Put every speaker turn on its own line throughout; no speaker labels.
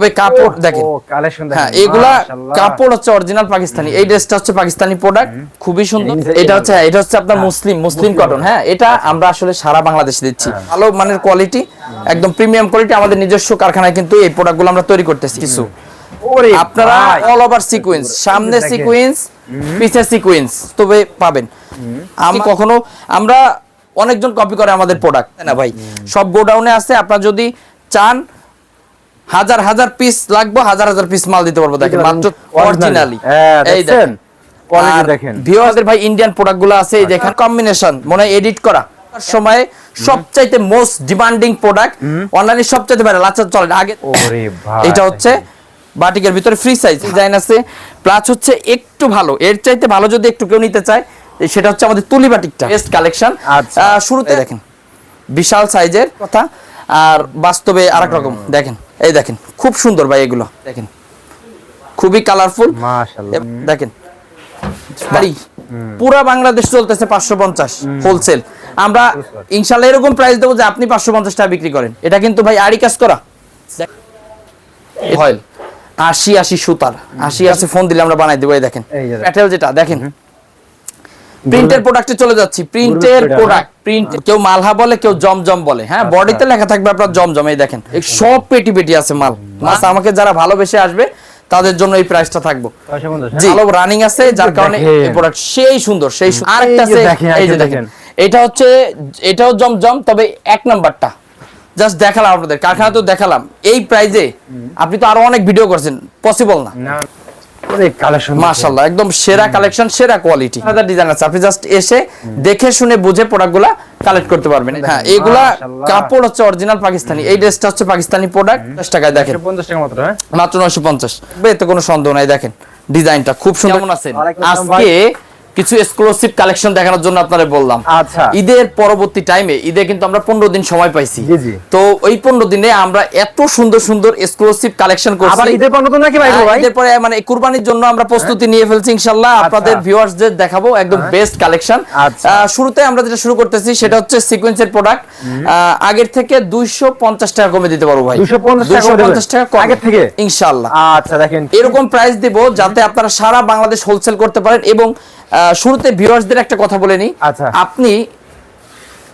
তবে কাপড় দেখেন। হ্যাঁ এগুলা কাপড় হচ্ছে অরিজিনাল পাকিস্তানি। এই ড্রেসটা হচ্ছে পাকিস্তানি প্রোডাক্ট খুবই সুন্দর। এটা হচ্ছে এটা হচ্ছে আপনার মুসলিম মুসলিম কটন হ্যাঁ এটা আমরা আসলে সারা বাংলাদেশে দিচ্ছি। ভালো মানের কোয়ালিটি একদম প্রিমিয়াম কোয়ালিটি আমাদের নিজস্ব কারখানায় কিন্তু এই প্রোডাক্টগুলো আমরা তৈরি করতেছি কিছু। আপনারা অল ওভার সিকোয়েন্স সামনে। সিকোয়েন্স পিছে সিকোয়েন্স তবে পাবেন। আমি কখনো আমরা অনেকজন কপি করে আমাদের প্রোডাক্ট না ভাই? সব গোডাউনে আছে। আপনারা যদি চান হাজার হাজার পিস লাগবে হাজার হাজার পিস মাল দিতে পারব দেখেন মাত্র অরিজিনালি
হ্যাঁ, দেখছেন? Quality দেখেন।
ভিউয়ারদের ভাই ইন্ডিয়ান প্রোডাক্টগুলো আছে এই দেখেন কম্বিনেশন মনে এডিট করা। তার সবচাইতে মোস্ট ডিমান্ডিং প্রোডাক্ট অনলাইনে সবচাইতে ভাইরাল চলেন আগে এটা হচ্ছে বাটিকের ভিতরে ফ্রি সাইজ ডিজাইন আছে প্লাস হচ্ছে একটু ভালো এর চাইতে ভালো যদি একটু কেউ নিতে চায় সেটা হচ্ছে আমাদের তুলি বাটিকটা বেস্ট কালেকশন
আচ্ছা।
শুরুতে দেখেন। বিশাল সাইজের কথা আর বাস্তবে আরেক রকম দেখেন। এই দেখেন খুব সুন্দর ভাই এগুলো দেখেন। খুবই কালারফুল দেখেন পুরা বাংলাদেশ চলতেছে পাঁচশো পঞ্চাশ হোলসেল আমরা ইনশাল্লাহ এরকম প্রাইস দেবো যে আপনি পাঁচশো পঞ্চাশ টাকা বিক্রি করেন। এটা কিন্তু ভাই আড়ি কাজ করা। আশি আশি সুতার। আশি আশি ফোন দিলে আমরা বানাই দেবো এই দেখেন।
দেখেন।
প্যাটেল যেটা দেখেন। প্রিন্টের প্রোডাক্টে চলে যাচ্ছি। প্রিন্টের প্রোডাক্ট প্রিন্ট কেউ মালহা বলে কেউ জমজম বলে। হ্যাঁ বডিতে লেখা থাকবে আপনার জমজম এই দেখেন। সব পেটি পেটি আছে মাল। মাছ আমাকে যারা ভালোবেসে আসবে তাদের জন্য এই প্রাইসটা থাকব। জি
হ্যাঁ?
ভালো রানিং আছে যার কারণে এই প্রোডাক্ট সেই সুন্দর সেই। আরেকটা আছে
দেখেন,
এই যে দেখেন।
দেখেন।
এটা হচ্ছে এটাও জমজম তবে এক নাম্বারটা। জাস্ট দেখালাম আপনাদের কারখানা তো দেখালাম। এই প্রাইজে আপনি তো আরও অনেক ভিডিও করছেন পসিবল না।
না ওরে কালেকশন
মাশাআল্লাহ একদম সেরা কালেকশন সেরা কোয়ালিটি হাজার ডিজাইন আছে। আপনি জাস্ট এসে দেখে শুনে বুঝে প্রোডাক্টগুলা কালেক্ট করতে পারবেন। হ্যাঁ এগুলা কাপড় হচ্ছে অরিজিনাল পাকিস্তানি। এই ড্রেসটা হচ্ছে পাকিস্তানি প্রোডাক্ট টাকায় দেখেন।
পঞ্চাশ টাকা মাত্র হ্যাঁ?
মাত্র নয়শো পঞ্চাশ। এতে কোনো সন্দেহ নাই দেখেন। ডিজাইনটা খুব সুন্দর। আছেন আজকে কিছু এক্সক্লুসিভ কালেকশন দেখানোর জন্য আপনারা বললাম।
আচ্ছা।
ঈদের পরবর্তী টাইমে ঈদে কিন্তু আমরা পনেরো দিন সময় পাইছি।
জি, জি।
তো ওই পনেরো দিনে আমরা এত সুন্দর সুন্দর এক্সক্লুসিভ কালেকশন করছি।
আবার ঈদের পর নতুন নাকি ভাই
হ্যাঁ,
ভাই?
ঈদের পরে মানে কুরবানির জন্য আমরা প্রস্তুতি নিয়ে ফেলছি ইনশাল্লাহ আপনাদের ভিউয়ার্সদের দেখাবো একদম বেস্ট কালেকশন
আচ্ছা।
শুরুতে আমরা যেটা শুরু করতেছি সেটা হচ্ছে সিকোয়েন্সের প্রোডাক্ট আগের থেকে দুইশো পঞ্চাশ টাকা কমে দিতে পারব ভাই।
250 টাকা কমে দেবেন?
250 টাকা কমে।
আগের থেকে?
ইনশাল্লাহ
আচ্ছা দেখেন।
এরকম প্রাইস দিব যাতে আপনারা সারা বাংলাদেশ হোলসেল করতে পারেন এবং শুরুতে ভিউয়ার্সদের একটা কথা বলে নিই
আচ্ছা।
আপনি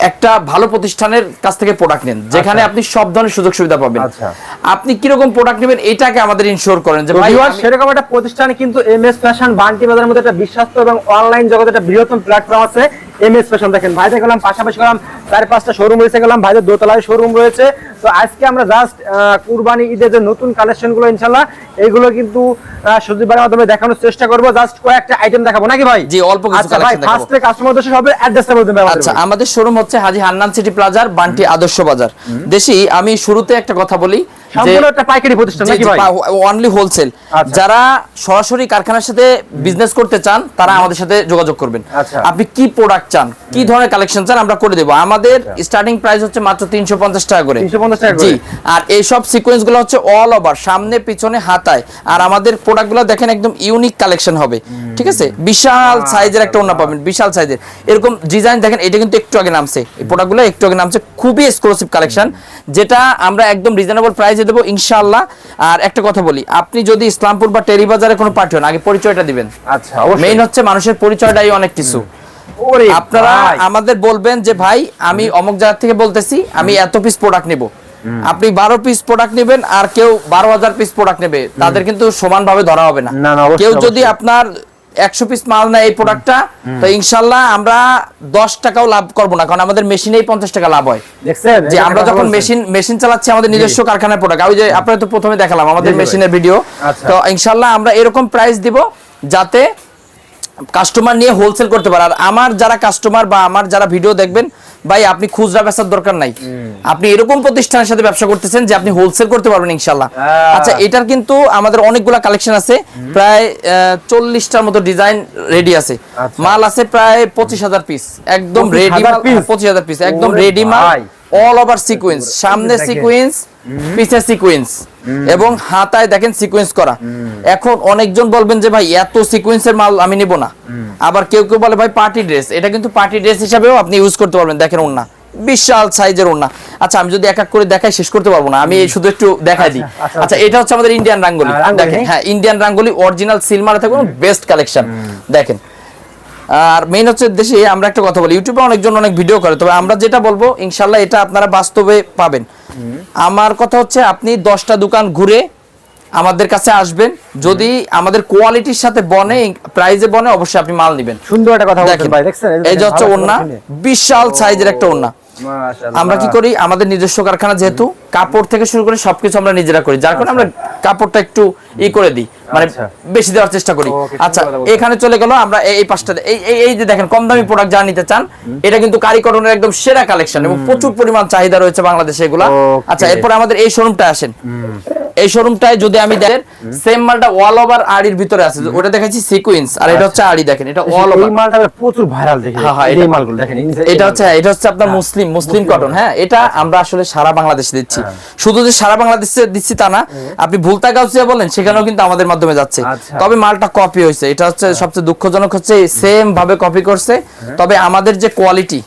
একটা ভালো প্রতিষ্ঠানের কাছ থেকে প্রোডাক্ট নেন যেখানে
আচ্ছা।
আপনি সব ধরনের সুযোগ সুবিধা পাবেন
আপনি
আপনি কীরকম প্রোডাক্ট নেবেন এটাকে আমাদের ইনশিওর করেন যে ভাই
সেরকম একটা প্রতিষ্ঠানে কিন্তু এমএস ফ্যাশন বান্টি বাজারের মধ্যে একটা বিশ্বস্ত এবং অনলাইন জগতে একটা বৃহত্তম প্ল্যাটফর্ম আছে এমএস ফ্যাশন দেখেন ভাই দেখলাম পাশাপাশি গেলাম চার পাঁচটা শোরুম রয়েছে গেলাম ভাইদের দোতলায় শোরুম রয়েছে। তো আজকে আমরা জাস্ট কুরবানি ঈদের যে নতুন কালেকশনগুলো ইনশাল্লাহ এইগুলো কিন্তু সবজি বাড়ির মাধ্যমে দেখানোর চেষ্টা করব। জাস্ট কয়েকটা আইটেম দেখাবো নাকি ভাই?
জি, অল্প কিছু
আচ্ছা ভাই
দেখাবো।
ফার্স্টে কাস্টমার দর্শক হবে অ্যাড্রেসটা বলতে হবে
আচ্ছা আমাদের শোরুম হচ্ছে হাজি হান্নান সিটি প্লাজার বান্টি আদর্শ বাজার। দেশি আমি শুরুতে একটা কথা বলি
সম্পূর্ণ একটা পাইকারি প্রতিষ্ঠান নাকি ভাই?
অনলি হোলসেল
আচ্ছা।
যারা সরাসরি কারখানার সাথে বিজনেস করতে চান তারা আমাদের সাথে যোগাযোগ করবেন।
আচ্ছা।
আপনি কি প্রোডাক্ট চান? কি ধরনের কালেকশন চান? আমরা করে দেবো। আমাদের স্টার্টিং প্রাইস হচ্ছে মাত্র টাকা করে।
350 টাকা করে।
জি আর সিকোয়েন্সগুলো হচ্ছে অল ওভার সামনে পিছনে হাতায়। আর আমাদের প্রোডাক্টগুলো দেখেন একদম ইউনিক কালেকশন হবে। ঠিক আছে? বিশাল সাইজের একটা ওনা পাবেন বিশাল সাইজের এরকম ডিজাইন দেখেন এটা কিন্তু একটু আগে নামছে। এই প্রোডাক্টগুলো একটু আগে নামছে। খুবই এক্সক্লুসিভ কালেকশন যেটা আমরা একদম রিজনেবল প্রাইসে দেবো ইনশাআল্লাহ। আর একটা কথা বলি আপনি যদি ইসলামপুর বা টেরি বাজারে কোনো পার্টি হন আগে পরিচয়টা দিবেন।
আচ্ছা
মেইন হচ্ছে মানুষের পরিচয়টাই অনেক কিছু। আপনারা আমাদের বলবেন যে ভাই আমি অমুক জায়গা থেকে বলতেছি আমি এত পিস প্রোডাক্ট নেব। আপনি বারো পিস প্রোডাক্ট নেবেন আর কেউ বারো হাজার পিস প্রোডাক্ট নেবে। তাদের কিন্তু সমানভাবে ধরা হবে না। কেউ যদি আপনার একশো পিস মাল নেয় এই প্রোডাক্টটা তো ইনশাল্লাহ আমরা দশ টাকাও লাভ করব না কারণ আমাদের মেশিনেই পঞ্চাশ টাকা লাভ হয়। যে আমরা যখন মেশিন মেশিন চালাচ্ছি আমাদের নিজস্ব কারখানার প্রোডাক্ট ওই যে আপনারা তো প্রথমে দেখালাম আমাদের মেশিনের ভিডিও
আচ্ছা।
তো ইনশাল্লাহ আমরা এরকম প্রাইস দিব যাতে কাস্টমার নিয়ে হোলসেল করতে পারে। আর আমার যারা কাস্টমার বা আমার যারা ভিডিও দেখবেন ভাই আপনি খুচরা বেচার দরকার নাই। আপনি এরকম প্রতিষ্ঠানের সাথে ব্যবসা করতেছেন যে আপনি হোলসেল করতে পারবেন ইনশাল্লাহ আচ্ছা এটার কিন্তু আমাদের অনেকগুলা কালেকশন আছে। প্রায় চল্লিশটার মতো ডিজাইন রেডি আছে।
আচ্ছা।
মাল আছে প্রায় পঁচিশ হাজার পিস একদম রেডি
25,000
মাল
piece?
পঁচিশ হাজার পিস একদম রেডি মাল। অল ওভার সিকোয়েন্স সামনে। সিকোয়েন্স পিছে সিকোয়েন্স এবং হাতায় দেখেন সিকোয়েন্স করা। এখন অনেকজন বলবেন যে ভাই এত সিকোয়েন্সের মাল আমি নিব না। আবার কেউ কেউ বলে ভাই পার্টি ড্রেস এটা কিন্তু পার্টি ড্রেস হিসাবেও আপনি ইউজ করতে পারবেন। দেখেন ওন্না বিশাল সাইজের ওড়না। আচ্ছা আমি যদি এক এক করে দেখাই শেষ করতে পারব না। আমি শুধু একটু দেখাই দিই।
আচ্ছা, আচ্ছা,
আচ্ছা এটা হচ্ছে আমাদের ইন্ডিয়ান রাঙ্গুলি।
হ্যাঁ,
দেখেন
হ্যাঁ।
হ্যাঁ ইন্ডিয়ান রাঙ্গুলি অরিজিনাল সিলমারে থাকবে বেস্ট কালেকশন দেখেন আর মেইন হচ্ছে দেশে আমরা একটা কথা বলি ইউটিউবে অনেকজন অনেক ভিডিও করে তবে আমরা যেটা বলব ইনশাল্লাহ এটা আপনারা বাস্তবে পাবেন। আমার কথা হচ্ছে আপনি দশটা দোকান ঘুরে আমাদের কাছে আসবেন যদি আমাদের কোয়ালিটির সাথে বনে প্রাইজে বনে অবশ্যই আপনি মাল নেবেন।
সুন্দর একটা কথা বলছেন
দেখেন
ভাই দেখছেন?
এই যে হচ্ছে ওন্না বিশাল সাইজের একটা ওন্না
মাশাআল্লাহ।
আমরা কি করি? আমাদের নিজস্ব কারখানা যেহেতু কাপড় থেকে শুরু করে সবকিছু আমরা নিজেরা করি। যার কারণে আমরা কাপড়টা একটু ই করে দিই মানে
আচ্ছা।
বেশি দেওয়ার চেষ্টা করি। আচ্ছা। এখানে চলে গেল আমরা এই- পাঁচটা এই এই- যে দেখেন কম দামি প্রোডাক্ট যা নিতে চান এটা কিন্তু কারিকরণের একদম সেরা কালেকশন এবং প্রচুর পরিমাণ চাহিদা রয়েছে বাংলাদেশে এগুলা। আচ্ছা এরপর আমাদের এই শোরুমটা আসেন। এই শোরুমটায় যদি আমি দেখেন সেম মালটা অল ওভার আড়ির ভিতরে আছে। ওটা দেখাচ্ছি সিকুয়েন্স আর এটা হচ্ছে আড়ি দেখেন এটা অল ওভার এই
মালটা প্রচুর ভাইরাল দেখি।
হ্যাঁ, হ্যাঁ,
এই মালগুলো দেখেন
এটা হচ্ছে এটা হচ্ছে আপনার মুসলিম মুসলিম কটন হ্যাঁ এটা আমরা আসলে সারা বাংলাদেশে দিচ্ছি। শুধু যে সারা বাংলাদেশে দিচ্ছি তা না আপনি ভুলতা গাউসিয়া বলেন সেখানেও কিন্তু আমাদের মাধ্যমে যাচ্ছে।
আচ্ছা।
তবে মালটা কপি হয়েছে। এটা হচ্ছে সবচেয়ে দুঃখজনক হচ্ছে সেম ভাবে কপি করছে। তবে আমাদের যে কোয়ালিটি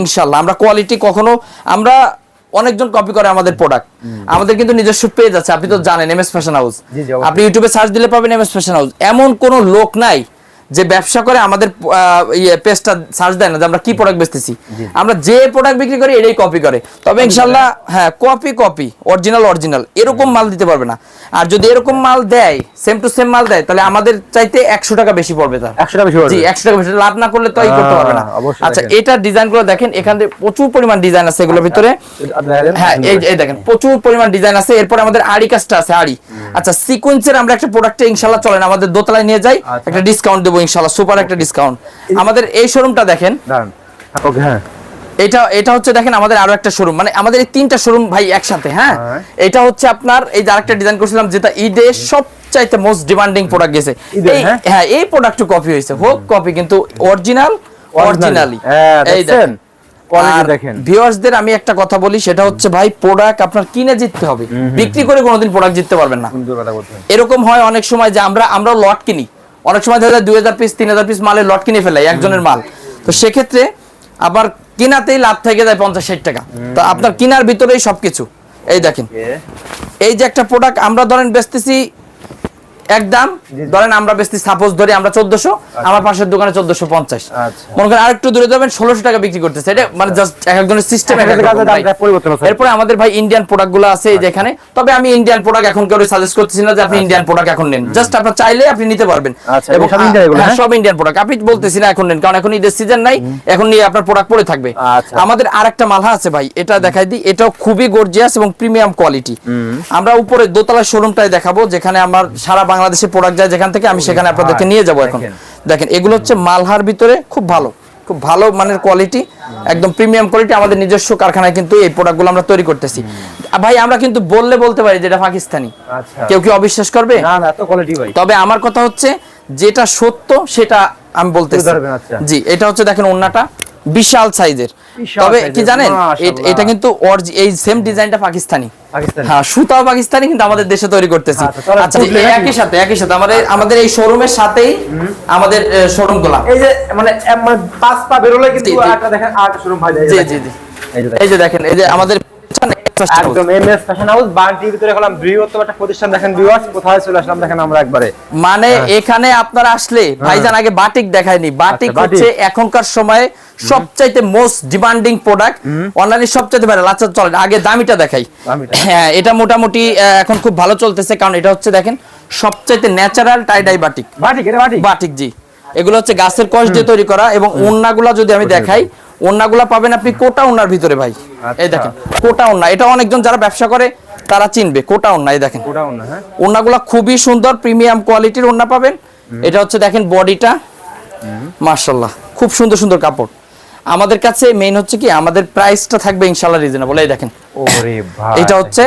ইনশাল্লাহ আমরা কোয়ালিটি কখনো আমরা অনেকজন কপি করে আমাদের প্রোডাক্ট আমাদের কিন্তু নিজস্ব পেজ আছে আপনি তো জানেন এমএস ফ্যাশন হাউস। আপনি ইউটিউবে সার্চ দিলে পাবেন এম এমএস ফ্যাশন হাউস এমন কোন লোক নাই যে ব্যবসা করে আমাদের ইয়ে পেজটা সার্চ দেয় না যে আমরা কি প্রোডাক্ট বেচতেছি। আমরা যে প্রোডাক্ট বিক্রি করি এটাই কপি করে। তবে ইনশাল্লাহ হ্যাঁ কপি কপি অরিজিনাল অরিজিনাল এরকম মাল দিতে পারবে না। আর যদি এরকম মাল দেয় সেম টু সেম মাল দেয় তাহলে আমাদের চাইতে একশো টাকা বেশি পড়বে তার।
একশো টাকা বেশি
জি। একশো টাকা বেশি। লাভ না করলে তো এই করতে পারবে না। আচ্ছা এটা ডিজাইনগুলো দেখেন এখানে প্রচুর পরিমাণ ডিজাইন আছে এগুলোর ভিতরে। হ্যাঁ এই দেখেন। প্রচুর পরিমাণ ডিজাইন আছে। এরপর আমাদের আড়ি কাজটা আছে আড়ি। আচ্ছা সিকোয়েন্সের আমরা একটা প্রোডাক্টে ইনশাআল্লাহ চলেন আমাদের দোতলায় নিয়ে যাই
আচ্ছা।
একটা ডিসকাউন্ট দেবো ইনশাআল্লাহ সুপার একটা ডিসকাউন্ট আমাদের এই শোরুমটা দেখেন।
ওকে হ্যাঁ।
এটা এটা হচ্ছে দেখেন আমাদের আরও একটা শোরুম মানে আমাদের এই তিনটা শোরুম ভাই একসাথে হ্যাঁ?
হ্যাঁ।
এটা হচ্ছে আপনার এই যে আরেকটা ডিজাইন করছিলাম যেটা ঈদে সবচাইতে মোস্ট ডিমান্ডিং প্রোডাক্ট গেছে।
হ্যাঁ?
হ্যাঁ এই প্রোডাক্টটা কপি হয়েছে। হোক কপি কিন্তু অরিজিনাল অরিজিনালি
হ্যাঁ,
এই দেখেন। ভিউয়ার্সদের আমি একটা কথা বলি সেটা হচ্ছে ভাই প্রোডাক্ট আপনার কিনে জিততে হবে। বিক্রি করে কোনোদিন প্রোডাক্ট জিততে পারবেন না। এরকম হয় অনেক সময় যে আমরা আমরা লট কিনি। অনেক সময় দেখা যায় দুই হাজার পিস তিন হাজার পিস মালের লট কিনে ফেলে একজনের মাল। তো সেক্ষেত্রে আবার কিনাতেই লাভ থেকে যায় পঞ্চাশ ষাট টাকা। তো আপনার কিনার ভিতরেই সবকিছু। এই দেখেন। এই যে একটা প্রোডাক্ট আমরা ধরেন বেচতেছি একদম ধরেন আমরা বেচতে সাপোজ ধরি আমরা চোদ্দশো আমার পাশের দোকানে চোদ্দশো পঞ্চাশ।
আচ্ছা।
মনে করেন আরেকটু দূরে যাবেন ষোলোশো টাকা বিক্রি করতেছে। এটা মানে জাস্ট এক একজনের সিস্টেম। এরপরে আমাদের ভাই ইন্ডিয়ান প্রোডাক্টগুলো আছে এই যে এখানে। তবে আমি ইন্ডিয়ান প্রোডাক্ট এখন কেউ সাজেস্ট করতেছি না যে আপনি ইন্ডিয়ান প্রোডাক্ট এখন নেন। জাস্ট আপনার চাইলে আপনি নিতে পারবেন।
আচ্ছা, সব
হ্যাঁ,
হ্যাঁ?
ইন্ডিয়ান প্রোডাক্ট আপনি বলতেছি না এখন নেন কারণ এখন ঈদের সিজন নাই। এখন নিয়ে আপনার প্রোডাক্ট পড়ে থাকবে।
আচ্ছা।
আমাদের আরেকটা মালহা আছে ভাই এটা দেখাই দিই। এটাও খুবই গর্জিয়াস এবং প্রিমিয়াম কোয়ালিটি আমরা উপরে দোতলা শোরুমটাই দেখাবো যেখানে আমার সারা বাংলাদেশে প্রোডাক্ট যায় যেখান থেকে আমি সেখানে আপনাদেরকে নিয়ে যাব এখন।
দেখেন।
এগুলো হচ্ছে মালহার ভিতরে খুব ভালো খুব ভালো মানের কোয়ালিটি একদম প্রিমিয়াম কোয়ালিটি আমাদের নিজস্ব কারখানায় কিন্তু এই প্রোডাক্টগুলো আমরা তৈরি করতেছি। ভাই আমরা কিন্তু বললে বলতে পারি যেটা পাকিস্তানি।
আচ্ছা।
কেউ কি অবিশ্বাস করবে?
না না এত কোয়ালিটি ভাই।
তবে আমার কথা হচ্ছে যেটা সত্য সেটা আমি বলতেছি।
আচ্ছা।
জি এটা হচ্ছে দেখেন ওন্নাটা বিশাল সাইজের তবে কি জানেন এটা কিন্তু এই সেম ডিজাইনটা পাকিস্তানি হ্যাঁ সুতাও পাকিস্তানি কিন্তু আমাদের দেশে তৈরি করতেছি
আচ্ছা,
আচ্ছা? একই সাথে একই সাথে আমাদের আমাদের এই শোরুমের সাথেই আমাদের শোরুমগুলা
এই যে মানে মানে পাঁচ পা বেরোলে কিন্তু। দেখেন আট শোরুম ভাই এই যে
জি
দেখেন।
জি জি
এই যে দেখেন।
এই যে আমাদের।
একদম এমএস ফ্যাশন হাউস বান্টির ভিতরে হলাম বৃহত্তম একটা প্রতিষ্ঠান দেখেন ভিউয়ার্স কোথায় চলে আসলাম দেখেন আমরা একবারে।
মানে এখানে আপনারা আসলে ভাইজান আগে বাটিক দেখায়নি। বাটিক
আচ্ছা,
হচ্ছে এখনকার সময়ে সবচাইতে মোস্ট ডিমান্ডিং প্রোডাক্ট অনলাইনে সবচাইতে ভালো আচ্ছা চলেন আগে দামিটা দেখাই। হ্যাঁ এটা মোটামুটি এখন খুব ভালো চলতেছে কারণ এটা হচ্ছে দেখেন সবচাইতে natural tie dye batik.
Batik এটা বাটিক?
বাটিক জি। এগুলো হচ্ছে গাছের কষ দিয়ে তৈরি করা এবং ওন্নাগুলা যদি আমি দেখাই ওন্নাগুলা পাবেন আপনি কোটা ওনার ভিতরে ভাই। এই
আচ্ছা।
দেখেন কোটা ওন্না। এটা অনেকজন যারা ব্যবসা করে তারা চিনবে কোটা ওন্না এই দেখেন।
কোটা ওনা হ্যাঁ।
ওনাগুলা খুবই সুন্দর প্রিমিয়াম কোয়ালিটির ওড়না পাবেন। এটা হচ্ছে দেখেন বডিটা। মার্শাল্লাহ খুব সুন্দর সুন্দর কাপড়। আমাদের কাছে মেইন হচ্ছে কি আমাদের প্রাইসটা থাকবে ইনশাল্লাহ রিজনেবল এই দেখেন।
ওরে ভাই।
এটা হচ্ছে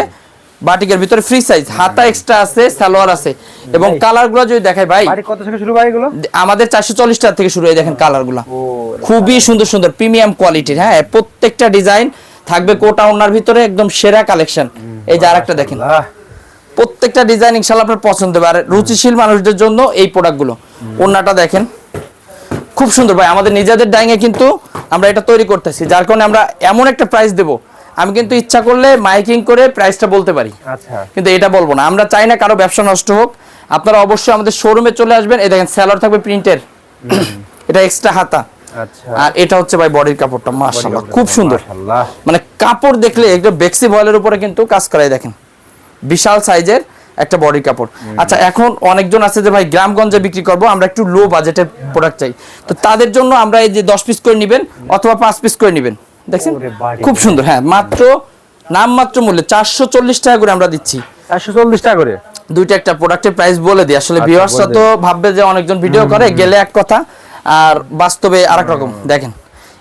বাটিকের ভিতরে ফ্রি সাইজ হাতা এক্সট্রা আছে সালোয়ার আছে। এবং। কালারগুলো যদি দেখাই ভাই
কত থেকে শুরু ভাই এগুলো?
আমাদের চারশো চল্লিশ টাকা থেকে শুরু হয় দেখেন কালারগুলো খুবই সুন্দর সুন্দর প্রিমিয়াম কোয়ালিটির হ্যাঁ প্রত্যেকটা ডিজাইন থাকবে কোটা ওনার ভিতরে একদম সেরা কালেকশন এই যে আরেকটা দেখেন। প্রত্যেকটা ডিজাইন ইনশাল্লাহ আপনার পছন্দ হবে। আর রুচিশীল মানুষদের জন্য এই প্রোডাক্টগুলো ওন্নাটা দেখেন। খুব সুন্দর ভাই আমাদের নিজেদের ডাইংয়ে কিন্তু আমরা এটা তৈরি করতেছি যার কারণে আমরা এমন একটা প্রাইস দেব আমি কিন্তু ইচ্ছা করলে মাইকিং করে প্রাইসটা বলতে পারি।
আচ্ছা।
কিন্তু এটা বলব না। আমরা চাই না কারও ব্যবসা নষ্ট হোক। আপনারা অবশ্যই আমাদের শোরুমে চলে আসবেন। এই দেখেন স্যালার থাকবে প্রিন্টের এটা এক্সট্রা হাতা।
আচ্ছা।
আর এটা হচ্ছে ভাই বডির কাপড়টা মাশাআল্লাহ খুব সুন্দর। মানে কাপড় দেখলে একটা বেক্সি বয়েলের উপরে কিন্তু কাজ করাই দেখেন। বিশাল সাইজের একটা বডি কাপড়। আচ্ছা এখন অনেকজন আছে যে ভাই গ্রামগঞ্জে বিক্রি করব আমরা একটু লো বাজেটের প্রোডাক্ট চাই। তো তাদের জন্য আমরা এই যে দশ পিস করে নেবেন অথবা পাঁচ পিস করে নেবেন। দেখছেন? খুব সুন্দর হ্যাঁ মাত্র নাম মাত্র মূল্যে চারশো চল্লিশ টাকা করে আমরা দিচ্ছি।
চারশো চল্লিশ টাকা করে?
দুইটা একটা প্রোডাক্টের প্রাইস বলে দিই। আসলে
আচ্ছা,
ভিউয়ার্সরা তো ভাববে যে অনেকজন ভিডিও করে গেলে এক কথা আর বাস্তবে আরেক রকম। দেখেন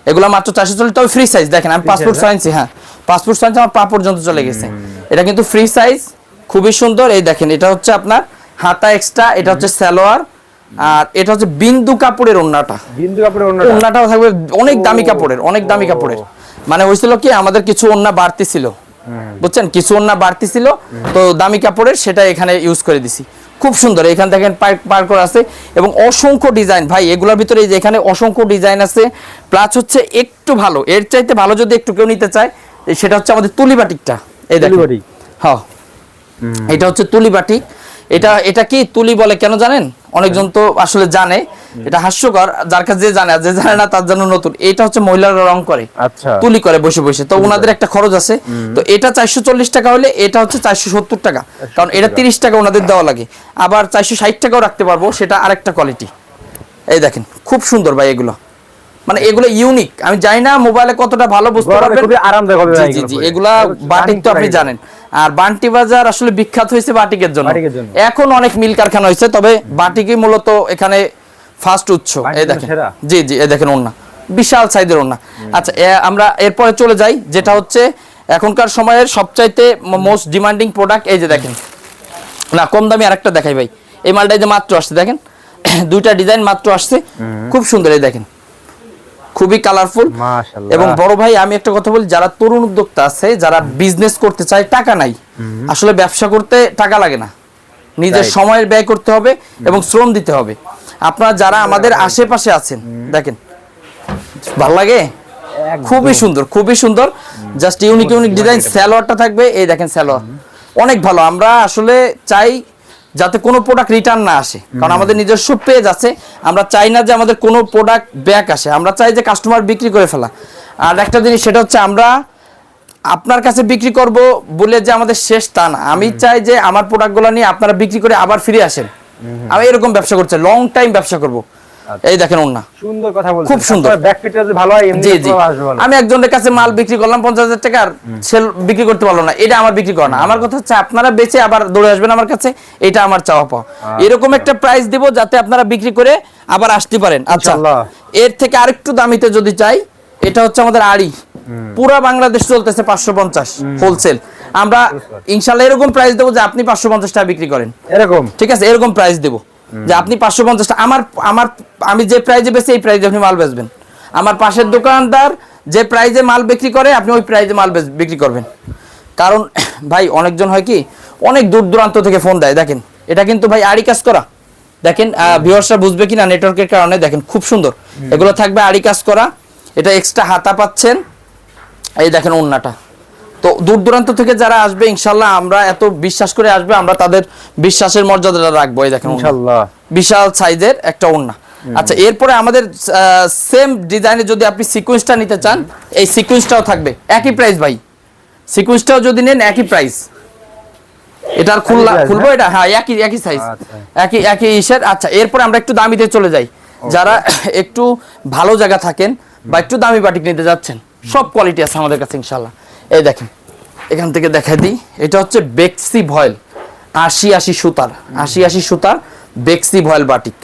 এগুলো মাত্র চারশো চল্লিশ তবে ফ্রি সাইজ দেখেন আমি পাসপোর্ট সাইন্সি হ্যাঁ? পাসপোর্ট সাইন্স আমার পা পর্যন্ত চলে গেছে। এটা কিন্তু ফ্রি সাইজ খুবই সুন্দর। এই দেখেন এটা হচ্ছে আপনার হাতা এক্সট্রা এটা হচ্ছে সালোয়ার আর এটা হচ্ছে বিন্দু কাপড়ের ওন্নাটা।
বিন্দু কাপড়ের অন্যটা
ওন্নাটাও থাকবে অনেক দামি কাপড়ের অনেক দামি কাপড়ের। মানে হয়েছিল কি আমাদের কিছু ওন্না বাড়তি ছিল। বুঝছেন? কিছু ওন্না বাড়তি ছিল তো দামি কাপড়ের সেটা এখানে ইউজ করে দিছি। খুব সুন্দর এখানে দেখেন পার করা আছে। এবং অসংখ্য ডিজাইন ভাই এগুলোর ভিতরে এই যে এখানে অসংখ্য ডিজাইন আছে। প্লাস হচ্ছে একটু ভালো এর চাইতে ভালো যদি একটু কেউ নিতে চায় সেটা হচ্ছে আমাদের তুলি বাটিকটা। এই দেখেন। হ্যাঁ। এটা হচ্ছে তুলি বাটিক। এটা এটা কি তুলি বলে কেন জানেন? অনেকজন তো আসলে জানে। এটা হাস্যকর যার কাছে যে জানে যে জানে না তার জন্য নতুন। এটা হচ্ছে মহিলারা রং করে।
আচ্ছা।
তুলি করে বসে বসে। তো ওনাদের একটা খরচ আছে। তো এটা চারশো চল্লিশ টাকা হলে এটা হচ্ছে চারশো সত্তর টাকা। কারণ এটা তিরিশ টাকা ওনাদের দেওয়া লাগে। আবার চারশো ষাট টাকাও রাখতে পারব সেটা আরেকটা কোয়ালিটি এই দেখেন খুব সুন্দর ভাই এগুলো। মানে এগুলো ইউনিক আমি জানি না মোবাইলে কতটা ভালো বুঝতে পারবেন।
খুবই আরামদায়ক হবে
জি জি জি এগুলা। বাটিক তো আপনি জানেন। আর বান্টি বাজার আসলে বিখ্যাত হয়েছে বাটিকের জন্য। এখন অনেক মিল কারখানা হয়েছে তবে বাটিকই মূলত এখানে ফার্স্ট উৎস। এই দেখেন। জি জি এই দেখেন ওন্না বিশাল সাইজের ওন্না আচ্ছা আমরা এরপরে চলে যাই যেটা হচ্ছে এখনকার সময়ের সবচাইতে মোস্ট ডিমান্ডিং প্রোডাক্ট এই যে দেখেন। না কম দামি আরেকটা দেখাই ভাই। এই মালটা এই যে মাত্র আসছে দেখেন। দুইটা ডিজাইন মাত্র আসছে। খুব সুন্দর এই দেখেন। খুবই কালারফুল এবং বড় ভাই আমি একটা কথা বলি যারা তরুণ উদ্যোক্তা আছে যারা বিজনেস করতে চায় টাকা নাই। আসলে ব্যবসা করতে টাকা লাগে না। নিজের. সময়ের ব্যয় করতে হবে এবং শ্রম দিতে হবে। আপনারা যারা আমাদের আশেপাশে আছেন দেখেন ভালো লাগে? খুবই সুন্দর খুবই সুন্দর। জাস্ট ইউনিক ইউনিক ডিজাইন স্যালোয়ারটা থাকবে এই দেখেন স্যালোয়ার অনেক ভালো। আমরা আসলে চাই যাতে কোনো প্রোডাক্ট রিটার্ন না আসে। কারণ আমাদের নিজস্ব পেজ আছে আমরা চাই না যে আমাদের কোনো প্রোডাক্ট ব্যাক আসে। আমরা চাই যে কাস্টমার বিক্রি করে ফেলা। আর একটা জিনিস সেটা হচ্ছে আমরা আপনার কাছে বিক্রি করব বলে যে আমাদের শেষ তা না। আমি চাই যে আমার প্রোডাক্টগুলো নিয়ে আপনারা বিক্রি করে আবার ফিরে আসেন। আমি এরকম ব্যবসা করছি লং টাইম ব্যবসা করব। এই দেখেন ওর না
সুন্দর কথা বলছেন।
খুব সুন্দর।
ব্যাক ফিটটা যদি ভালো হয় এমনি আসবে ভালো
আমি একজনের কাছে মাল বিক্রি করলাম পঞ্চাশ হাজার টাকার সেল বিক্রি করতে পারল না। এটা আমার বিক্রি করা না। আমার কথা হচ্ছে আপনারা বেচে আবার দৌড়ে আসবেন আমার কাছে এটা আমার চাওয়া পাওয়া। এরকম একটা প্রাইস দিব যাতে আপনারা বিক্রি করে আবার আসতে পারেন। আচ্ছা এর থেকে আরেকটু দামিতে যদি চাই এটা হচ্ছে আমাদের আড়ি। পুরা বাংলাদেশ চলতেছে পাঁচশো পঞ্চাশ হোলসেল আমরা ইনশাল্লাহ এরকম প্রাইস দেবো যে আপনি পাঁচশো পঞ্চাশ টাকা বিক্রি করেন।
এরকম?
ঠিক আছে এরকম প্রাইস দেবো। যে আপনি পাঁচশো পঞ্চাশ আমার আমার আমি যে প্রাইজে বেচি এই প্রাইজে আপনি মাল বেচবেন। আমার পাশের দোকানদার যে প্রাইজে মাল বিক্রি করে আপনি ওই প্রাইজে মাল বিক্রি করবেন। কারণ ভাই অনেকজন হয় কি অনেক দূর দূরান্ত থেকে ফোন দেয়। দেখেন এটা কিন্তু ভাই আড়ি কাজ করা। দেখেন ভিউয়ার্সরা বুঝবে কিনা নেটওয়ার্কের কারণে দেখেন খুব সুন্দর। এগুলো থাকবে আড়ি কাজ করা। এটা এক্সট্রা হাতা পাচ্ছেন। এই দেখেন ওন্নাটা। তো দূর দূরান্ত থেকে যারা আসবে ইনশাল্লাহ আমরা এত বিশ্বাস করে আসবে আমরা তাদের বিশ্বাসের মর্যাদাটা রাখব। এই দেখেন। বিশাল সাইজের একটা ওড়না। আচ্ছা এরপরে আমাদের সেম ডিজাইনে যদি আপনি সিকোয়েন্সটা নিতে চান এই সিকোয়েন্সটাও থাকবে। একই প্রাইস ভাই। সিকোয়েন্সটাও যদি নেন একই প্রাইস এটার খুললা খুলবো এটা? হ্যাঁ একই একই সাইজ
আচ্ছা।
একই একই ইসের। আচ্ছা এরপরে আমরা একটু দামিতে চলে যাই। যারা একটু ভালো জায়গা থাকেন বা একটু দামি বাটিক নিতে যাচ্ছেন সব কোয়ালিটি আছে আমাদের কাছে ইনশাল্লাহ। এই দেখেন, এখান থেকে দেখা দিই। এটা হচ্ছে বেক্সি ভয়েল, আশি আশি সুতার, আশি আশি সুতার বেক্সি ভয়েল বাটিক।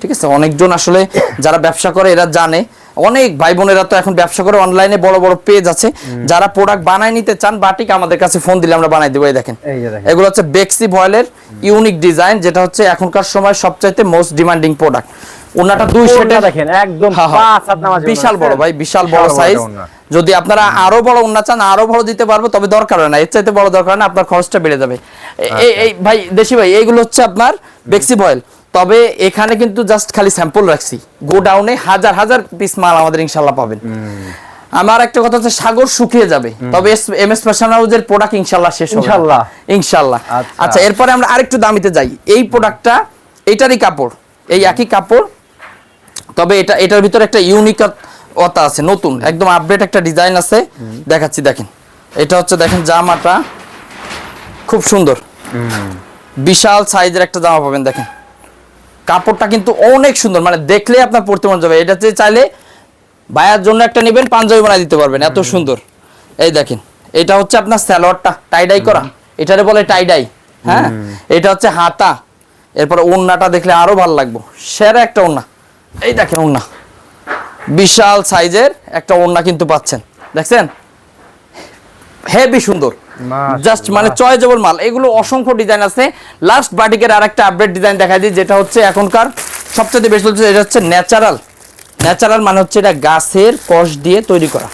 ঠিক আছে? অনেকজন আসলে যারা ব্যবসা করে, এরা জানে অনেক ভাই বোনেরা তো এখন ব্যবসা করে অনলাইনে বড় বড় পেজ আছে। যারা প্রোডাক্ট বানায় নিতে চান বাটিক আমাদের কাছে ফোন দিলে আমরা বানাই দেবো এই দেখেন। এগুলো হচ্ছে বেক্সি ভয়েলের ইউনিক ডিজাইন যেটা হচ্ছে এখনকার সময় সবচাইতে মোস্ট ডিমান্ডিং প্রোডাক্ট ওনাটা দুই
দেখেন একদম
বিশাল বড় ভাই বিশাল বড় সাইজ যদি আপনারা আরও বড় উন্না চান আরও বড় দিতে পারব তবে দরকার হয় না। এর চাইতে বড় দরকার না আপনার খরচটা বেড়ে যাবে। এই এই ভাই দেশি ভাই এইগুলো হচ্ছে আপনার বেক্সি ভয়েল তবে এখানে কিন্তু জাস্ট খালি স্যাম্পল রাখছি। গোডাউনে হাজার হাজার পিস মাল আমাদের ইনশাল্লাহ পাবেন। আমার একটা কথা হচ্ছে সাগর শুকিয়ে যাবে। তবে এম এস ফ্যাশন হাউসের প্রোডাক্ট ইনশাল্লাহ শেষ হবে
ইনশাল্লাহ।
ইনশাল্লাহ।
আচ্ছা।
আচ্ছা এরপরে আমরা আরেকটু দামিতে যাই। এই প্রোডাক্টটা এটারই কাপড়। এই একই কাপড়। তবে এটা এটার ভিতরে একটা ইউনিক ইউনিকতা আছে নতুন। একদম আপডেট একটা ডিজাইন আছে। দেখাচ্ছি দেখেন। এটা হচ্ছে দেখেন জামাটা। খুব সুন্দর। বিশাল সাইজের একটা জামা পাবেন দেখেন। কাপড়টা কিন্তু অনেক সুন্দর মানে দেখলে আপনার পড়তে মন যাবে। এটা চাইলে ভাইয়ার জন্য একটা নেবেন পাঞ্জাবি বানাই দিতে পারবেন এত সুন্দর। এই দেখেন এটা হচ্ছে আপনার স্যালোয়ারটা টাইডাই করা। এটারে বলে টাইডাই হ্যাঁ? এটা হচ্ছে হাতা। এরপর ওন্নাটা দেখলে আরও ভালো লাগবে। সেরা একটা ওন্না। এই দেখেন ওন্না। বিশাল সাইজের একটা ওন্না কিন্তু পাচ্ছেন। দেখছেন? হেভি সুন্দর। জাস্ট মানে চয়েজেবল মাল। এগুলো অসংখ্য ডিজাইন আছে। লাস্ট বাটিকের আরেকটা আপডেট ডিজাইন দেখা দিই যেটা হচ্ছে এখনকার সবচেয়ে বেশি চলছে এটা হচ্ছে ন্যাচারাল ন্যাচারাল মানে হচ্ছে এটা গাছের কষ দিয়ে তৈরি করা।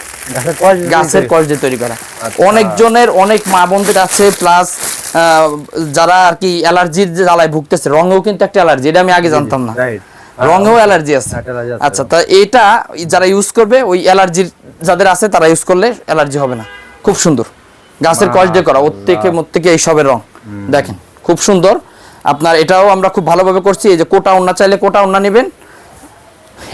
গাছের কষ দিয়ে তৈরি।
করা।
আচ্ছা।
অনেকজনের অনেক মা বোনদের আছে প্লাস যারা আর কি অ্যালার্জির জ্বালায় ভুগতেছে রঙেও কিন্তু একটা অ্যালার্জি এটা আমি আগে জানতাম না। রঙেও অ্যালার্জি আছে।
আছে।
আচ্ছা তা এটা যারা ইউজ করবে ওই অ্যালার্জির যাদের আছে তারা ইউজ করলে অ্যালার্জি হবে না। খুব সুন্দর। গাছের কষ দিয়ে করা ওর থেকে মোর থেকে এইসবের রং। দেখেন খুব সুন্দর। আপনার এটাও আমরা খুব ভালোভাবে করছি এই যে কোটা ওন্না চাইলে কোটা ওন্না নেবেন।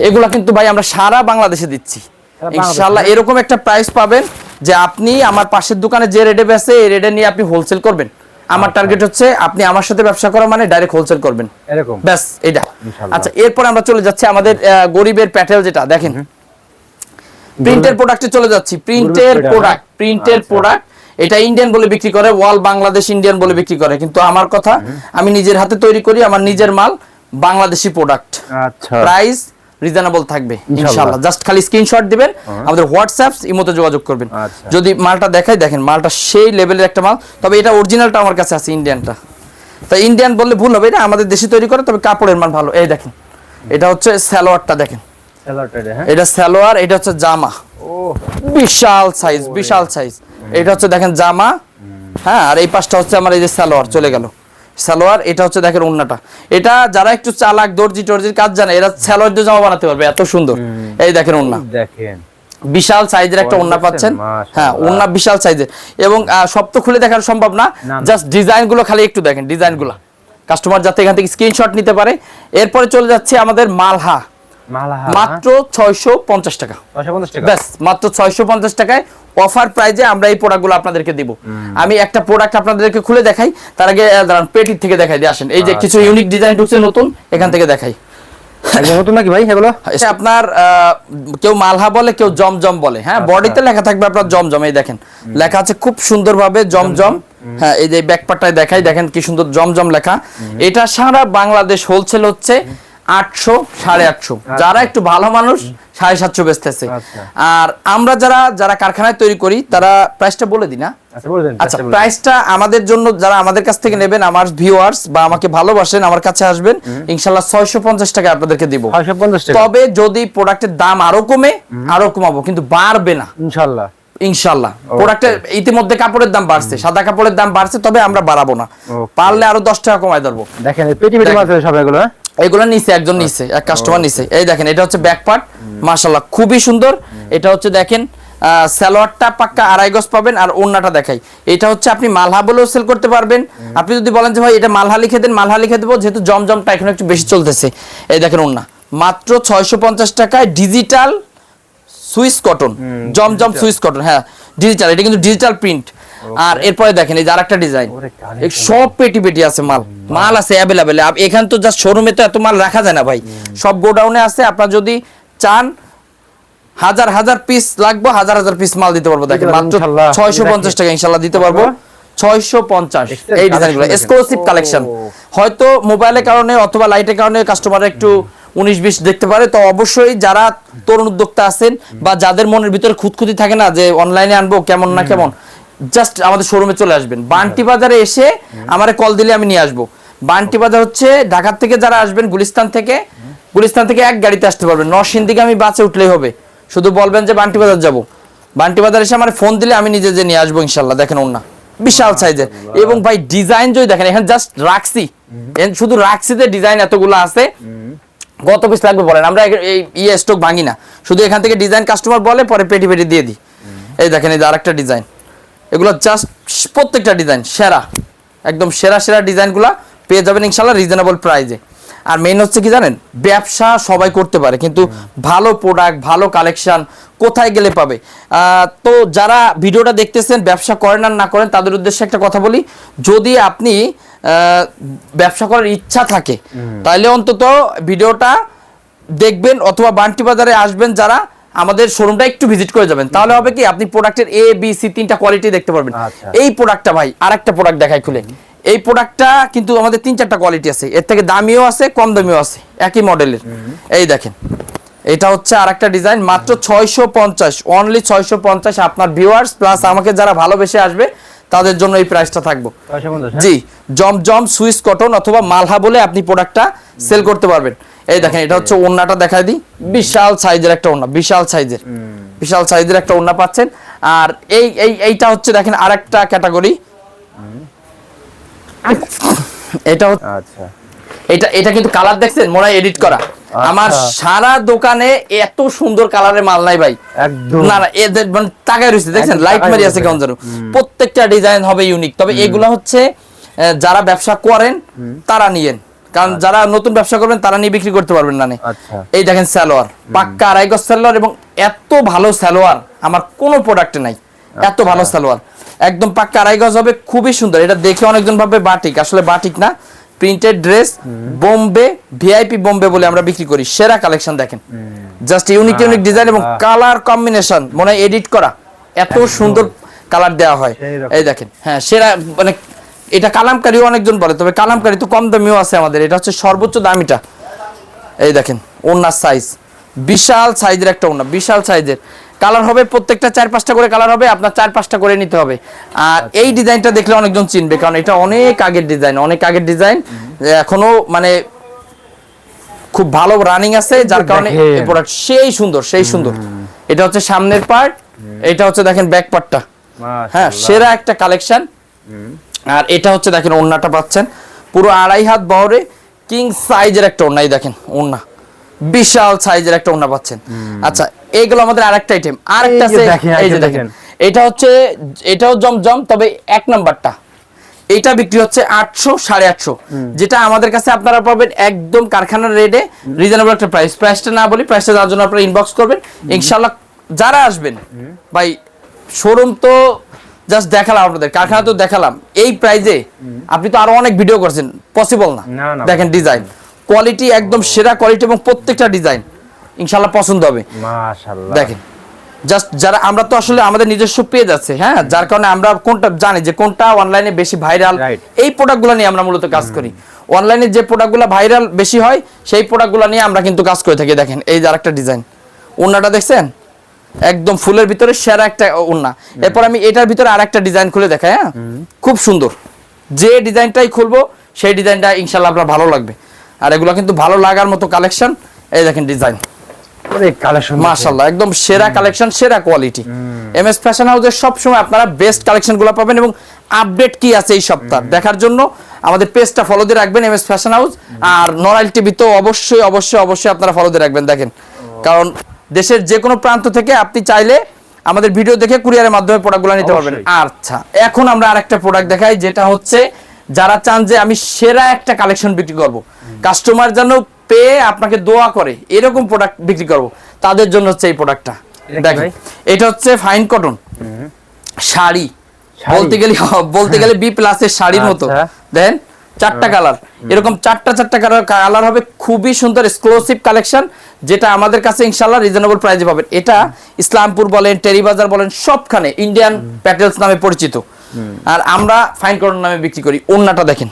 এগুলা কিন্তু ভাই আমরা সারা বাংলাদেশে দিচ্ছি।
বাংলাদেশে,
ইনশাআল্লাহ এরকম একটা প্রাইস পাবেন যে আপনি আমার পাশের দোকানে যে রেটে বেচে এই রেটে নিয়ে আপনি হোলসেল করবেন। আমার
আচ্ছা।
টার্গেট হচ্ছে আপনি আমার সাথে ব্যবসা করা মানে ডাইরেক্ট হোলসেল করবেন।
এরকম।
ব্যাস এটা আচ্ছা এরপর আমরা চলে যাচ্ছি আমাদের গরিবের প্যাটেল যেটা দেখেন। প্রিন্টের প্রোডাক্টে চলে যাচ্ছি। প্রিন্টের প্রোডাক্ট? প্রিন্টের। প্রোডাক্ট এটা ইন্ডিয়ান বলে বিক্রি করে ওয়াল বাংলাদেশ ইন্ডিয়ান বলে বিক্রি করে। কিন্তু আমার কথা আমি নিজের হাতে তৈরি করি আমার নিজের মাল বাংলাদেশি প্রোডাক্ট
আচ্ছা।
প্রাইস রিজনেবল থাকবে
ইনশাআল্লাহ।
জাস্ট খালি স্ক্রিনশট দিবেন আমাদের হোয়াটসঅ্যাপ ইমোতে যোগাযোগ করবেন।
আচ্ছা।
যদি মালটা দেখাই দেখেন মালটা সেই লেভেলের একটা মাল। তবে এটা অরিজিনালটা আমার কাছে আছে ইন্ডিয়ানটা তা ইন্ডিয়ান বললে ভুল হবে এটা আমাদের দেশে তৈরি করে তবে কাপড়ের মান ভালো। এই দেখেন এটা হচ্ছে সালোয়ারটা দেখেন। এটা সালোয়ার এটা হচ্ছে জামা।
ও
বিশাল সাইজ বিশাল সাইজ এটা হচ্ছে দেখেন জামা। হ্যাঁ আর এই পাশটা হচ্ছে আমার এই যে সালোয়ার চলে গেল। সালোয়ার এটা হচ্ছে দেখেন উন্নাটা এটা যারা একটু চালাক দর্জি টর্জির কাজ জানে এরা সালোয়ার দিয়ে জামা বানাতে পারবে এত সুন্দর। এই দেখেন উন্না
দেখেন।
বিশাল সাইজের একটা ওন্না পাচ্ছেন। হ্যাঁ ওন্না বিশাল সাইজের এবং সব তো খুলে দেখার সম্ভব না। জাস্ট ডিজাইনগুলো খালি একটু দেখেন ডিজাইনগুলো। কাস্টমার যাতে এখান থেকে স্ক্রিনশট নিতে পারে। এরপরে চলে যাচ্ছে আমাদের মালাহা। মাত্র ছয়শো পঞ্চাশ টাকা।
ছয়শো পঞ্চাশ টাকা?
ব্যাস মাত্র ছয়শো পঞ্চাশ টাকায় অফার প্রাইজে আমরা এই প্রোডাক্টগুলো আপনাদেরকে দিব। আমি একটা প্রোডাক্ট আপনাদেরকে খুলে দেখাই তার আগে দাঁড়ান পেটির থেকে দেখাই দিয়ে আসেন। এই যে কিছু ইউনিক ডিজাইন ঢুকছে নতুন এখান থেকে দেখাই।
নতুন নাকি ভাই? এগুলো?
আপনার কেউ মালহা বলে কেউ জমজম বলে হ্যাঁ? বডিতে লেখা থাকবে আপনার জমজম এই দেখেন। লেখা আছে খুব সুন্দরভাবে জমজম। হ্যাঁ এই যে ব্যাকপারটায় দেখাই দেখেন কি সুন্দর জমজম লেখা। এটা সারা বাংলাদেশ হোলসেল হচ্ছে আটশো সাড়ে আটশো। যারা একটু ভালো মানুষ সাড়ে সাতশো বেচতেছে।
আচ্ছা।
আর আমরা যারা যারা কারখানায় তৈরি করি তারা প্রাইসটা বলে দিই না?
আচ্ছা দেন
আচ্ছা প্রাইসটা আমাদের জন্য যারা আমাদের কাছ থেকে নেবেন আমার ভিউয়ার্স বা আমাকে ভালোবাসেন আমার কাছে আসবেন ইনশাল্লাহ ছয়শো পঞ্চাশ টাকা আপনাদেরকে দিব। তবে যদি প্রোডাক্টের দাম আরও কমে আরও কমাবো কিন্তু বাড়বে না।
ইনশাল্লাহ।
ইনশাল্লাহ। প্রোডাক্টের ইতিমধ্যে কাপড়ের দাম বাড়ছে সাদা কাপড়ের দাম বাড়ছে তবে আমরা বাড়াবো না। পারলে আরও দশ টাকা কমায় ধরবো।
দেখেন পেটি পেটি মাছ সব এগুলো হ্যাঁ?
এগুলো নিচে একজন নিচে এক কাস্টমার নিচে। এই দেখেন এটা হচ্ছে ব্যাক পার্ট মাশাল্লাহ খুবই সুন্দর। এটা হচ্ছে দেখেন আহ, সালোয়ারটা পাক্কা আড়াই গজ পাবেন আর ওন্নাটা দেখাই। এটা হচ্ছে আপনি মালহা বলেও সেল করতে পারবেন। আপনি যদি বলেন যে ভাই এটা মালহা লিখে দেন মালহা লিখে দেবো যেহেতু জমজমটা এখন একটু বেশি চলতেছে। এই দেখেন ওন্না মাত্র ছয়শো পঞ্চাশ টাকায় digital Swiss cotton Zamzam Swiss cotton হ্যাঁ ডিজিটাল এটা কিন্তু ডিজিটাল প্রিন্ট আর এরপরে দেখেন এই যে আরেকটা ডিজাইন সব পেটি পেটি আছে মাল। মাল আছে অ্যাভেলেবেল এখান তো জাস্ট শোরুমে তো এত মাল রাখা যায় না ভাই। সব গোডাউনে আছে। আপনার যদি চান হাজার হাজার পিস লাগবে হাজার হাজার পিস মাল দিতে পারব। দেখেন মাত্র। ছয়শো পঞ্চাশ টাকা ইনশাল্লাহ দিতে পারব। ছয়শো পঞ্চাশ। এই ডিজাইনগুলো এক্সক্লুসিভ কালেকশন হয়তো মোবাইলের কারণে অথবা লাইটের কারণে কাস্টমার একটু উনিশ বিশ দেখতে পারে। তো অবশ্যই যারা তরুণ উদ্যোক্তা আছেন বা যাদের মনের ভিতরে খুঁতখুতি থাকে না যে অনলাইনে আনব কেমন না কেমন জাস্ট আমাদের শোরুমে চলে আসবেন। বান্টি বাজারে এসে আমারে কল দিলে আমি নিয়ে আসব। বান্টি বাজার হচ্ছে ঢাকার থেকে যারা আসবেন গুলিস্তান থেকে গুলিস্তান থেকে এক গাড়িতে আসতে পারবেন। নরসিং দিকে আমি বাসে উঠলেই হবে। শুধু বলবেন যে বান্টি বাজার যাব। বান্টি বাজার এসে আমার ফোন দিলে আমি নিজে যে নিয়ে আসব ইনশাল্লাহ, দেখেন ওর না বিশাল সাইজের এবং ভাই ডিজাইন যদি দেখেন, এখানে জাস্ট রাখছি। শুধু রাখছিতে ডিজাইন এতগুলো আছে। কত পিস লাগবে বলেন? আমরা এই ইয়ে স্টক ভাঙি না। শুধু এখান থেকে ডিজাইন কাস্টমার বলে, পরে পেটি পেটি দিয়ে দিই। এই দেখেন, এই যে আরেকটা ডিজাইন এগুলো জাস্ট প্রত্যেকটা ডিজাইন সেরা। একদম সেরা সেরা ডিজাইনগুলো পেয়ে যাবেন ইনশাল্লাহ রিজনেবল প্রাইজে আর মেইন হচ্ছে কি জানেন? ব্যবসা সবাই করতে পারে কিন্তু ভালো প্রোডাক্ট ভালো কালেকশন কোথায় গেলে পাবে? তো যারা ভিডিওটা দেখতেছেন ব্যবসা করেন আর না করেন তাদের উদ্দেশ্যে একটা কথা বলি। যদি আপনি ব্যবসা করার ইচ্ছা থাকে তাহলে অন্তত ভিডিওটা দেখবেন অথবা বান্টি বাজারে আসবেন যারা আমাদের শোরুমটা একটু ভিজিট করে যাবেন। তাহলে হবে কি আপনি প্রোডাক্টের এ বি সি তিনটা কোয়ালিটি দেখতে পারবেন।
আচ্ছা।
এই প্রোডাক্টটা ভাই আরেকটা প্রোডাক্ট দেখাই খুলে। এই প্রোডাক্টটা কিন্তু আমাদের তিন চারটা কোয়ালিটি আছে। এর থেকে দামিও আছে কম দামিও আছে। একই মডেলের এই দেখেন। এটা হচ্ছে আরেকটা ডিজাইন মাত্র ছয়শো পঞ্চাশ। অনলি ছয়শো পঞ্চাশ আপনার ভিউয়ার্স প্লাস আমাকে যারা ভালোবেসে আসবে তাদের জন্য এই প্রাইসটা থাকব।
হ্যাঁ?
জি জমজম সুইস কটন অথবা মালহা বলে আপনি প্রোডাক্টটা সেল করতে পারবেন। এই দেখেন এটা হচ্ছে ওন্নাটা দেখাই দিই। বিশাল সাইজের একটা ওন্না বিশাল সাইজের। বিশাল সাইজের একটা ওন্না পাচ্ছেন। আর এই এই এইটা হচ্ছে দেখেন আরেকটা ক্যাটাগরি। এটা
আচ্ছা।
এটা এটা কিন্তু কালার দেখছেন? মনে হয় এডিট করা। আমার সারা দোকানে এত সুন্দর কালারের মাল নাই ভাই।
একদম।
না না এদের মানে তাকায় রয়েছে দেখছেন? লাইট মারি আছে কেমন যেন। প্রত্যেকটা ডিজাইন হবে ইউনিক তবে এগুলো হচ্ছে যারা ব্যবসা করেন তারা নিয়েন। কারণ যারা নতুন ব্যবসা করবেন তারা নিয়ে বিক্রি করতে পারবেন না
আচ্ছা।
এই দেখেন সালোয়ার পাক্কা আড়াই গজ সালোয়ার এবং এত ভালো সালোয়ার আমার কোনো প্রোডাক্টে নাই। এত ভালো সালোয়ার। একদম পাক্কা আড়াই গজ হবে খুবই সুন্দর। এটা দেখে অনেকজন ভাবে বাটিক আসলে বাটিক না। Printed dress Bombay VIP Bombay বলে আমরা বিক্রি করি। সেরা কালেকশন দেখেন। জাস্ট ইউনিক ইউনিক ডিজাইন এবং কালার কম্বিনেশন মনে হয় এডিট করা। এত সুন্দর কালার দেওয়া হয়। এই দেখেন হ্যাঁ সেরা মানে এটা কালামকারীও অনেকজন বলে তবে কালামকারী তো কম দামিও আছে আমাদের। এটা হচ্ছে সর্বোচ্চ দামিটা। এই দেখেন ওনার সাইজ বিশাল সাইজের একটা ওনা বিশাল সাইজের কালার হবে প্রত্যেকটা চার পাঁচটা করে কালার হবে আপনার চার পাঁচটা করে নিতে হবে। আর এই ডিজাইনটা দেখলে অনেকজন চিনবে কারণ এটা অনেক আগের ডিজাইন অনেক আগের ডিজাইন এখনও মানে খুব ভালো রানিং আছে যার কারণে এই প্রোডাক্ট সেই সুন্দর সেই সুন্দর। এটা হচ্ছে সামনের পার্ট এটা হচ্ছে দেখেন ব্যাক পার্টটা হ্যাঁ সেরা একটা কালেকশন আর এটা হচ্ছে দেখেন ওড়নাটা পাচ্ছেন। পুরো আড়াই হাত বহরে কিং সাইজের একটা ওড়নাই দেখেন ওড়না। বিশাল সাইজের একটা ওড়না পাচ্ছেন। আচ্ছা এইগুলো আমাদের আরেকটা আইটেম আরেকটা আছে এই যে দেখেন।
দেখেন।
এটা হচ্ছে এটাও জমজম তবে এক নাম্বারটা এটা বিক্রি হচ্ছে আটশো সাড়ে আটশো। যেটা আমাদের কাছে আপনারা পাবেন একদম কারখানার রেটে রিজনেবল একটা প্রাইস প্রাইসটা না বলি প্রাইসটা যার জন্য আপনারা ইনবক্স করবেন। ইনশাল্লাহ যারা আসবেন ভাই শোরুম তো জাস্ট দেখালাম আপনাদের কারখানা তো দেখালাম। এই প্রাইজে আপনি তো আরও অনেক ভিডিও করছেন পসিবল না। দেখেন ডিজাইন কোয়ালিটি একদম সেরা কোয়ালিটি এবং প্রত্যেকটা ডিজাইন ইনশাল্লাহ পছন্দ হবে। দেখেন জাস্ট যারা আমরা তো আসলে আমাদের নিজস্ব পেজ আছে হ্যাঁ? যার কারণে আমরা কোনটা জানি যে কোনটা অনলাইনে বেশি ভাইরাল. এই প্রোডাক্টগুলো নিয়ে আমরা মূলত কাজ করি। অনলাইনে যে প্রোডাক্টগুলো ভাইরাল বেশি হয় সেই প্রোডাক্টগুলো নিয়ে আমরা কিন্তু কাজ করে থাকি। দেখেন এই যে আরেকটা ডিজাইন ওন্নাটা দেখছেন? একদম ফুলের ভিতরে সেরা একটা ওন্না এরপর আমি এটার ভিতরে আরেকটা ডিজাইন খুলে দেখাই হ্যাঁ? খুব সুন্দর। যে ডিজাইনটাই খুলবো সেই ডিজাইনটা ইনশাল্লাহ আপনার ভালো লাগবে। আর এগুলো কিন্তু ভালো লাগার মতো কালেকশন এই দেখেন ডিজাইন একদম সেরা কালেকশন সেরা কোয়ালিটি এম এস ফ্যাশন হাউসের সবসময় আপনারা বেস্ট কালেকশনগুলো পাবেন এবং আপডেট কি আছে এই সপ্তাহ দেখার জন্য আমাদের পেজটা ফলো দিয়ে রাখবেন এম এস ফ্যাশন হাউস আর নরাইল টিভি তো অবশ্যই অবশ্যই অবশ্যই আপনারা ফলো দিয়ে রাখবেন দেখেন। কারণ দেশের যে কোনো প্রান্ত থেকে আপনি চাইলে আমাদের ভিডিও দেখে কুরিয়ারের মাধ্যমে প্রোডাক্টগুলো নিতে পারবেন। আচ্ছা এখন আমরা আরেকটা প্রোডাক্ট দেখাই যেটা হচ্ছে যারা চান যে আমি সেরা একটা কালেকশন বিক্রি করব। কাস্টমার যেন পেয়ে আপনাকে দোয়া করে এরকম প্রোডাক্ট বিক্রি করব। তাদের জন্য হচ্ছে এই প্রোডাক্টটা। দেখেন এটা হচ্ছে ফাইন কটন। শাড়ি? বলতে গেলে বলতে গেলে বি প্লাসের শাড়ির মতো।
আচ্ছা।
চারটা কালার। এরকম চারটা চারটা কালার কালার হবে খুবই সুন্দর এক্সক্লুসিভ কালেকশন যেটা আমাদের কাছে ইনশাল্লাহ রিজনেবল প্রাইসে পাবেন। এটা ইসলামপুর বলেন টেরিবাজার বলেন সবখানে ইন্ডিয়ান প্যাটেলস নামে পরিচিত। আর আমরা ফাইন কটন নামে বিক্রি করি। ওন্নাটা দেখেন।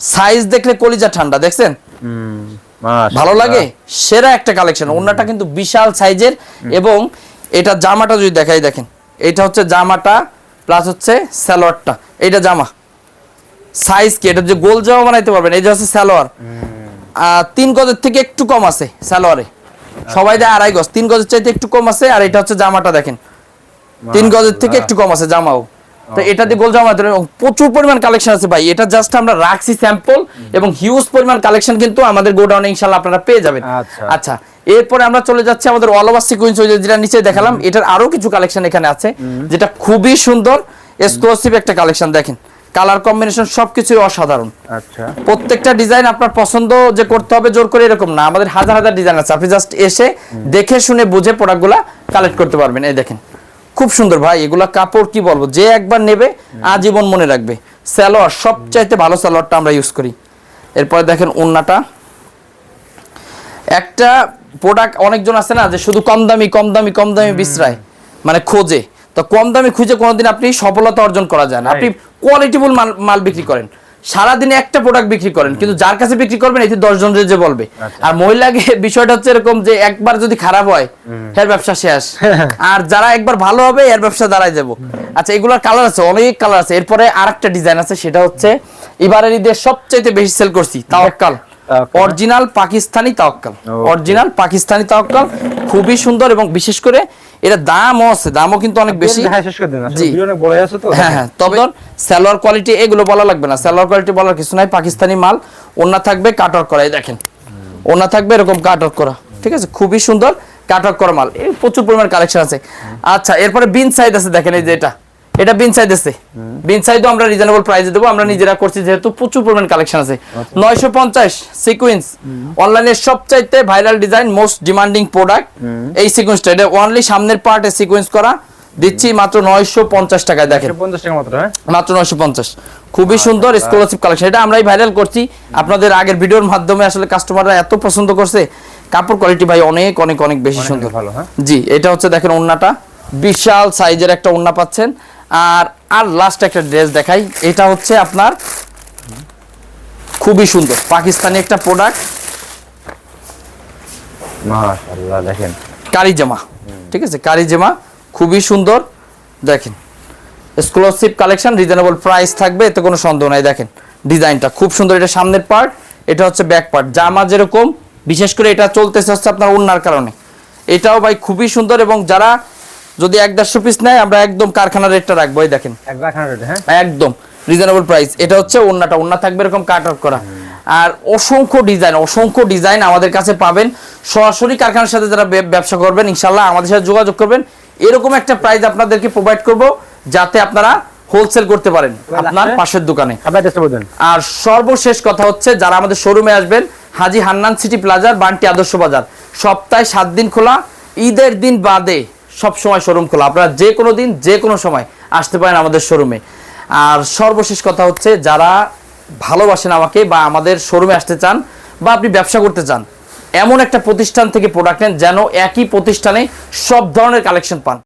সাইজ দেখলে কলিজা ঠান্ডা দেখছেন? ভালো লাগে? সেরা একটা কালেকশন ওন্নাটা কিন্তু বিশাল সাইজের এবং এটা জামাটা যদি দেখাই দেখেন। এটা হচ্ছে জামাটা প্লাস হচ্ছে সালোয়ারটা। এটা জামা। সাইজ কি? এটা যে গোল জামা বানাইতে পারবেন এই যে হচ্ছে সালোয়ার। আহ, তিন গজের থেকে একটু কম আছে সালোয়ারে। সবাই দেয় আড়াই গজ। তিন গজের চাইতে একটু কম আছে আর এটা হচ্ছে জামাটা দেখেন। তিন গজের থেকে একটু কম আছে জামাও। তো এটা দিয়ে গোল জামা এবং প্রচুর পরিমাণ কালেকশন আছে ভাই। এটা জাস্ট আমরা রাখছি স্যাম্পল এবং হিউজ পরিমাণ কালেকশন কিন্তু আমাদের গোডাউনে ইনশাল্লাহ আপনারা পেয়ে যাবেন।
আচ্ছা।
আচ্ছা এরপরে আমরা চলে যাচ্ছি আমাদের অল ওভার সিকোয়েন্স যেটা নিচে দেখালাম। এটার আরও কিছু কালেকশন এখানে আছে যেটা খুবই সুন্দর এক্সক্লুসিভ একটা কালেকশন দেখেন। কালার কম্বিনেশন সবকিছুই অসাধারণ।
আচ্ছা।
প্রত্যেকটা ডিজাইন আপনার পছন্দ যে করতে হবে জোর করে এরকম না। আমাদের হাজার হাজার ডিজাইন আছে। আপনি জাস্ট এসে দেখে শুনে বুঝে প্রোডাক্টগুলা কালেক্ট করতে পারবেন। এই দেখেন খুব সুন্দর ভাই। এগুলা কাপড় কি বলব? যে একবার নেবে আজীবন মনে রাখবে। সালোয়ার সবচাইতে ভালো সালোয়ারটা আমরা ইউজ করি। এরপরে দেখেন ওন্নাটা। একটা প্রোডাক্ট অনেকজন আছে না যে শুধু কম দামি কম দামি কম দামি বিশ্রায়। মানে খোঁজে। তো কম দামি খুঁজে কোনোদিন আপনি সফলতা অর্জন করা যায় না। আপনি কোয়ালিটিফুল মাল মাল বিক্রি করেন। সারাদিনে একটা প্রোডাক্ট বিক্রি করেন কিন্তু যার কাছে বিক্রি করবেন এতে দশজন যে বলবে। আর মহিলাকে বিষয়টা হচ্ছে এরকম যে একবার যদি খারাপ হয় এর ব্যবসা শেষ। আর যারা একবার ভালো হবে এর ব্যবসা দাঁড়ায় যাব। আচ্ছা এগুলোর কালার আছে অনেক কালার আছে। এরপরে আরেকটা ডিজাইন আছে সেটা হচ্ছে এবারের ঈদের সবচাইতে বেশি সেল করছি তাওয়াক্কাল। অরিজিনাল পাকিস্তানি তাওয়াক্কাল অরিজিনাল পাকিস্তানি তাওয়াক্কাল খুবই সুন্দর এবং বিশেষ করে এটা দামও আছে দামও কিন্তু অনেক বেশি।
হ্যাঁ হ্যাঁ
তবে সালোয়ার কোয়ালিটি এগুলো বলা লাগবে না। সালোয়ার কোয়ালিটি বলার কিছু নাই পাকিস্তানি মাল ওনা থাকবে কাটওয়ার্ক করা এই দেখেন। ওনা থাকবে এরকম কাটওয়ার্ক করা ঠিক আছে? খুবই সুন্দর কাটওয়ার্ক করা মাল। এই প্রচুর পরিমাণ কালেকশন আছে। আচ্ছা এরপরে বিন সাইড আছে দেখেন এই যে এটা। এটা বিন সাইড আছে। বিন সাইডও আমরা রিজনেবল প্রাইসে দেবো। আমরা নিজেরা করছি যেহেতু প্রচুর পরিমাণ কালেকশন আছে। নয়শো পঞ্চাশ সিকুয়েন্স অনলাইনের সবচাইতে viral design most demanding product এই সিকুয়েন্সটা এটা অনলি সামনের পার্টে সিকুয়েন্স করা। দিচ্ছি মাত্র নয়শো পঞ্চাশ টাকায় দেখেন।
পঞ্চাশ টাকা মাত্র হ্যাঁ?
মাত্র নয়শো পঞ্চাশ। খুবই সুন্দর এক্সক্লুসিভ কালেকশন এটা আমরাই ভাইরাল করছি। আপনাদের আগের ভিডিওর মাধ্যমে আসলে কাস্টমাররা এত পছন্দ করছে। কাপড় কোয়ালিটি ভাই অনেক অনেক অনেক বেশি সুন্দর।
ভালো হ্যাঁ?
জি এটা হচ্ছে দেখেন ওন্নাটা বিশাল সাইজের একটা ওন্না পাচ্ছেন। আর আর লাস্ট একটা ড্রেস দেখাই। এটা হচ্ছে আপনার খুবই সুন্দর। পাকিস্তানি একটা প্রোডাক্ট
মাশাআল্লাহ দেখেন।
কারি জামা ঠিক আছে? কারি জামা খুবই সুন্দর। দেখেন এক্সক্লুসিভ কালেকশন রিজনেবল প্রাইস থাকবে এতে কোনো সন্দেহ নাই। দেখেন ডিজাইনটা খুব সুন্দর। এটা সামনের পার্ট এটা হচ্ছে ব্যাক পার্ট জামা যেরকম বিশেষ করে এটা চলতেছে হচ্ছে আপনার ওন্নার কারণে। এটাও ভাই খুবই সুন্দর এবং যারা যদি এক দেড়শো পিস নেয় আমরা একদম কারখানার রেটটা রাখব এই দেখেন।
হ্যাঁ?
একদম রিজনেবল প্রাইস এটা হচ্ছে ওন্নাটা ওন্না থাকবে এরকম কাট আউট করা। আর অসংখ্য ডিজাইন অসংখ্য ডিজাইন আমাদের কাছে পাবেন। সরাসরি কারখানার সাথে যারা ব্যবসা করবেন ইনশাল্লাহ আমাদের সাথে যোগাযোগ করবেন। এরকম একটা প্রাইস আপনাদেরকে প্রোভাইড করব যাতে আপনারা হোলসেল করতে পারেন আপনার পাশের দোকানে।
আপনার
আর সর্বশেষ কথা হচ্ছে যারা আমাদের শোরুমে আসবেন হাজি হান্নান সিটি প্লাজার বান্টি আদর্শ বাজার। সপ্তাহে সাত দিন খোলা ঈদের দিন বাদে সব সময় শোরুম খোলা। আপনারা যে কোনো দিন যে কোনো সময় আসতে পারেন আমাদের শোরুমে আর সর্বশেষ কথা হচ্ছে, যারা ভালোবাসেন আমাকে বা আমাদের শোরুমে আসতে চান বা আপনি ব্যবসা করতে চান, এমন একটা প্রতিষ্ঠান থেকে প্রোডাক্ট নেন যেন একই প্রতিষ্ঠানে সব ধরনের কালেকশন পান।